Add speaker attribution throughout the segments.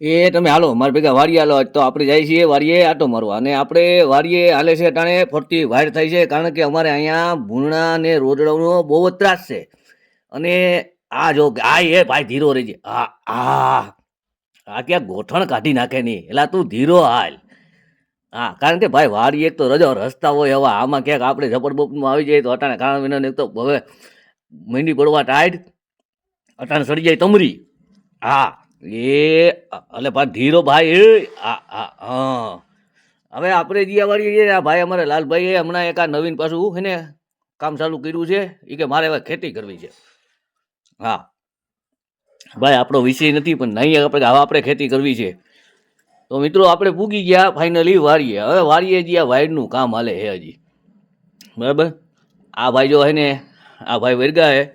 Speaker 1: એ તમે હાલો, મારા ભેગા વાડીએ હાલો તો આપણે જાય છીએ વાડીએ આટો મારવા અને આપણે વાડીએ હાલે છે ટાણે ફરતી વાયર થાય છે, કારણ કે અમારે અહીંયા ભૂણા ને રોજડાનો બહુ જ ત્રાસ છે. અને આ જો, આ એ ભાઈ ધીરો રહેજે આ આ આ ક્યાં ગોઠણ કાઢી નાખે નહીં એટલે તું ધીરો હાલ. હા, કારણ કે ભાઈ વાડી એક તો રજો, રસ્તા હોય એવા, આમાં ક્યાંક આપણે ઝપડબપમાં આવી જાય તો અટાણે કારણ વિના એક તો હવે મીંડી પડવા ટાઈટ અટાણે સડી જાય તમરી. હા. એ, અલે ભાઈ ધીરો ભાઈ, એ હા. હવે આપણે જ્યાં વાળી છે આ ભાઈ અમારે લાલભાઈએ હમણાં એક આ નવીન પાછું છે ને, કામ ચાલુ કર્યું છે એ કે મારે હવે ખેતી કરવી છે. હા. ભાઈ, આપણો વિષય નથી, પણ નહીં, આપણે, હવે આપણે ખેતી કરવી છે. તો મિત્રો, આપણે પૂગી ગયા ફાઇનલી વારીએ. હવે વારીએ જે આ વાયરનું કામ હાલે છે હજી. બરાબર? આ ભાઈ જો હે ને, આ ભાઈ વર્ગા હે.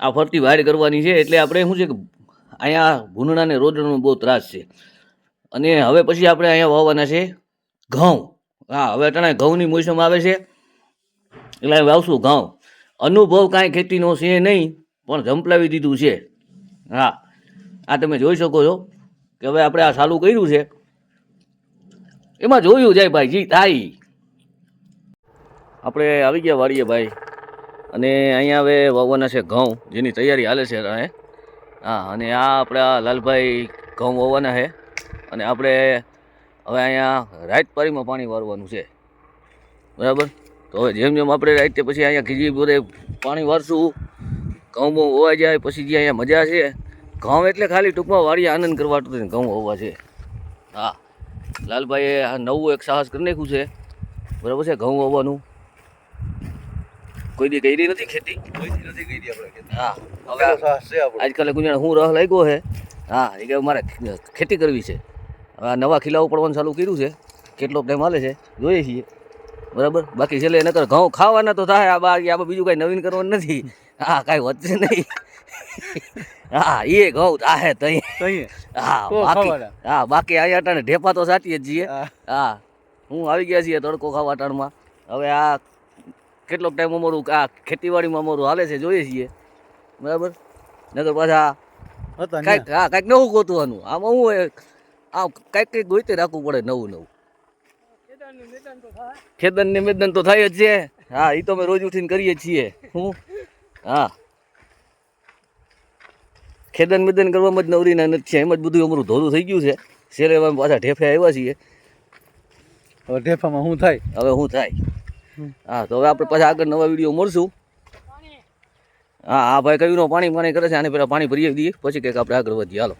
Speaker 1: આ ફરતી વાયર કરવાની છે, એટલે આપણે શું છે કે અહીંયા ભૂંડણા ને રોદડાનો બહુ ત્રાસ છે. અને હવે પછી આપણે અહીંયા વાવવાના છે ઘઉં. હા, હવે અટાણે ઘઉંની મોસમ આવે છે. એટલે વાવશું ઘઉં. અનુભવ કાંઈ ખેતીનો છે નહીં, પણ ઝંપલાવી દીધું છે. હા, આ તમે જોઈ શકો છો કે હવે આપણે આ ચાલુ કર્યું છે. એમાં જોયું જાય ભાઈ, જી, થાય. આપણે આવી ગયા વાળીએ ભાઈ. અને અહીંયા હવે વાવવાના છે ઘઉં, જેની તૈયારી હાલે છે હા, અને આ આપણા લાલભાઈ ઘઉં વાવવાના છે. અને આપણે હવે અહીંયા રાઈત પારીમાં પાણી વારવાનું છે. બરાબર? તો હવે જેમ જેમ આપણે રાઈતે પછી અહીંયા ખીજી બધે પાણી વારશું, ઘઉં બહુ હોવા જાય, પછી જે અહીંયા મજા છે, ઘઉં એટલે ખાલી ટૂંકમાં વાળી આનંદ કરવા ઘઉં હોવા છે. હા, લાલભાઈએ આ નવું એક સાહસ કરી નાખ્યું છે. બરાબર છે, ઘઉં હોવાનું કોઈ દી કરી નથી ખેતી?
Speaker 2: કોઈથી નથી કરી આપણે ખેતી.
Speaker 1: હા. હવે
Speaker 2: છે આપણો?
Speaker 1: આજકાલ ગુંજાણ હું રહ લાગ્યો છે હા એ કે મારે ખેતી કરવી છે. હવે નવા ખીલાઓ પડવાનું ચાલુ કર્યું છે. કેટલો ટાઈમ હાલે છે જોઈએ છીએ. બરાબર? બાકી છેલ્લે નકર ઘઉં ખાવાના તો થાય આ બાકી આપણે બીજું કાંઈ નવીન કરવાનું નથી. હા કાંઈ વધશે નહીં. હા એ ઘઉં થાય તઈ. હા બાકી હા બાકી અહીંયા અટાણે ઢેપા તો સાચીએ જ છીએ.
Speaker 2: હા.
Speaker 1: હા હું આવી ગયા છીએ તડકો ખાવા અટાણમાં હવે આ કેટલોક ટાઈમ અમારું આ ખેતીવાડીમાં અમારું હાલે છે જોઈએ છીએ. બરાબર? નગર પાછા કાંઈક હા કાંઈક નવું ગોતવાનું આમાં હું આ કાંઈક કંઈક ગોઈતે રાખવું પડે નવું નવું. ખેદન નિવેદન મેદન તો થાય જ છે. હા એ તો અમે રોજ ઉઠીને કરીએ છીએ. હું? હા. ખેદન મેદન કરવામાં જ નવરીના નથી છે એમ જ બધું અમારું ધોરું થઈ ગયું છે. શેરે પાછા ઢેફે આવ્યા છીએ.
Speaker 2: હવે ઢેફામાં શું થાય?
Speaker 1: હવે શું થાય. હા તો હવે આપણે પાછા આગળ નવા વીડિયો મળશું. હા હા ભાઈ કયું પાણી પાણી કરે છે આને પેલા પાણી ભરી દઈએ. પછી કંઈક આપણે આગળ વધીએ. હાલો.